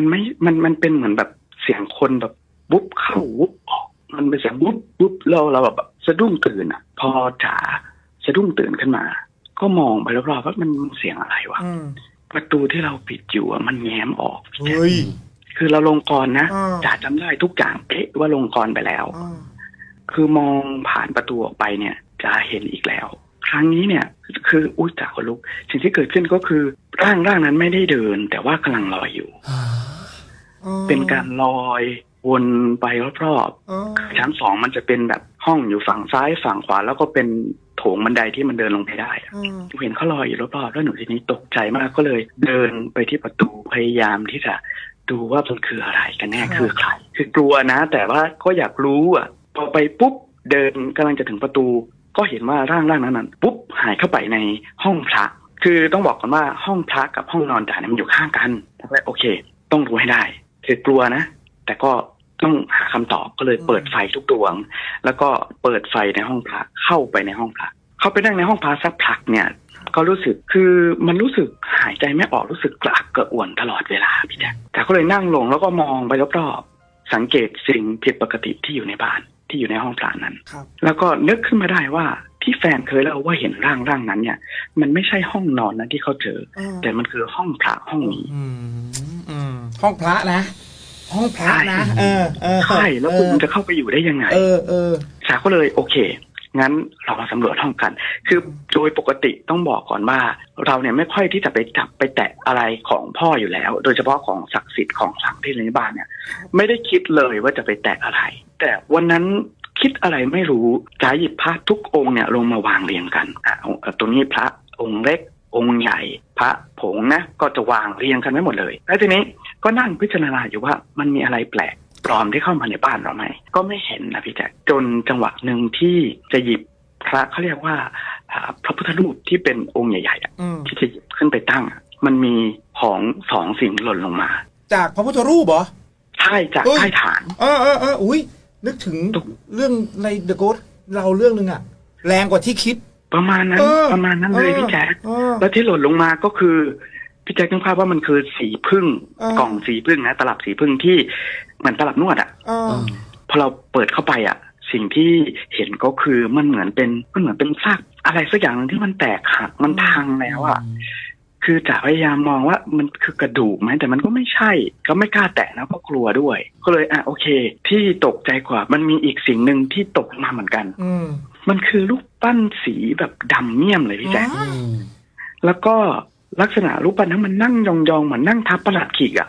มันไม่ มัน มันเป็นเหมือนแบบเสียงคนแบบวุบเข้าวุบออก มันเป็นเสียงวุบวุบแล้วเราแบบสะดุ้งตื่นอะ พอจ๋าสะดุ้งตื่นขึ้นมา ก็มองไปรอบๆว่ามันเสียงอะไรวะอืมประตูที่เราปิดอยู่อะมันแง้มออกพี่แจ๊คเฮ้ยคือเราลงกรนะอ่าจ๋าจำได้ทุกอย่างเป๊ะว่าลงกรไปแล้วอ่าคือมองผ่านประตูออกไปเนี่ยจะเห็นอีกแล้ว ครั้งนี้เนี่ย คืออุ้ยจ๋าขนลุกสิ่งที่เกิดขึ้นก็คือร่างร่างนั้นไม่ได้เดิน แต่ว่ากำลังลอยอยู่ เป็นการลอยวนไปรอบอ๋อๆชั้นสองมันจะเป็นแบบห้องอยู่ฝั่งซ้ายฝั่งขวาแล้วก็เป็นโถงบันไดที่มันเดินลงไปได้อะอืมเห็นเขาลอยอยู่รอบๆแล้วหนูทีนี้ตกใจมากก็เลยเดินไปที่ประตูพยายามที่จะดูว่ามันคืออะไรกันแน่คือใครคือกลัวนะ แต่ว่าก็อยากรู้อะพอไปปุ๊บเดินกำลังจะถึงประตู ก็เห็นว่าร่างร่างนั้นนั้นปุ๊บหายเข้าไปในห้องพระคือต้องบอกก่อนว่าห้องพระกับห้องนอนจ่าเนี่ยมันอยู่ข้างกันแล้วโอเค ต้องรู้ให้ได้ คือกลัวนะ แต่ก็ต้องหาคำตอบก็เลยเปิดไฟทุกดวง แล้วก็เปิดไฟในห้องพระเข้าไปในห้องพระเข้าไปนั่งในห้องพระสักพักเนี่ย ก็รู้สึกคือมันรู้สึกหายใจไม่ออกรู้สึกกระอักกระอ่วนตลอดเวลาพี่แจ๊คแต่ก็เลยนั่งลงแล้วก็มองไปรอบๆสังเกตสิ่งผิดปกติที่อยู่ในบ้านที่อยู่ในห้องพระนั้นครับแล้วก็นึกขึ้นมาได้ว่าที่แฟนเคยเล่าว่าเห็นร่างร่างนั้นเนี่ย มันไม่ใช่ห้องนอนนะที่เขาเจออ่าแต่มันคือห้องพระห้องนี้อืมอืม ห้องพระนะ ห้องพระนะใช่เออเออใช่แล้วคุณจะเข้าไปอยู่ได้ยังไง เออเออสาก็เลยโอเคงั้นเรามาสำรวจห้องกัน คือโดยปกติต้องบอกก่อนว่า เราเนี่ยไม่ค่อยที่จะไปจับไปแตะอะไรของพ่ออยู่แล้ว โดยเฉพาะของศักดิ์สิทธิ์ของขลังที่ในบ้านเนี่ย ไม่ได้คิดเลยว่าจะไปแตะอะไร แต่วันนั้นคิดอะไรไม่รู้จ๋าหยิบพระทุกองค์เนี่ยลงมาวางเรียงกันอะเอาเอาตัวนี้พระองค์เล็กองค์ใหญ่ พระผงนะก็จะวางเรียงกันไว้หมดเลย แล้วทีนี้ ก็นั่งพิจารณาอยู่ว่ามันมีอะไรแปลกปลอมที่เข้ามาในบ้านเราไหม ก็ไม่เห็นนะพี่แจ๊คจนจังหวะหนึ่งที่จะหยิบพระเขาเรียกว่าอ่าพระพุทธรูปที่เป็นองค์ใหญ่ๆอะอืมที่จะหยิบขึ้นไปตั้งอะมันมีของสองสิ่งหล่นลงมา จากพระพุทธรูปเหรอใช่จากเอ้ยใต้ฐานเออเออเอออุ้ยนึกถึงตุ๊กเรื่องในเดอะโกสเราเรื่องหนึ่งอะแรงกว่าที่คิดประมาณนั้นเออประมาณนั้นเลยพี่แจ๊คเออแล้วที่หล่นลงมาก็คือ พี่แจ๊คนึกภาพว่ามันคือสีพึ่งเออกล่องสีพึ่งนะตลับสีพึ่งที่เหมือนตลับนวดอะเออพอเราเปิดเข้าไปอะสิ่งที่เห็นก็คือมันเหมือนเป็นมันเหมือนเป็นซากอะไรสักอย่างหนึงที่มันแตกหักมันพังแล้วอะคือจะพยายามมองว่ามันคือกระดูกไหมแต่มันก็ไม่ใช่ ก็ไม่กล้าแตะนะก็กลัวด้วย ก็เลยอะโอเค ที่ตกใจกว่า มันมีอีกสิ่งหนึ่งที่ตกมาเหมือนกัน อืมมันคือรูปปั้นสีแบบดำเมี่ยมเลยพี่แจ๊คอ๋อแล้วก็ ลักษณะรูปปั้นนั้นมันนั่งยองๆเหมือนนั่งทับประหลัดขีกอะ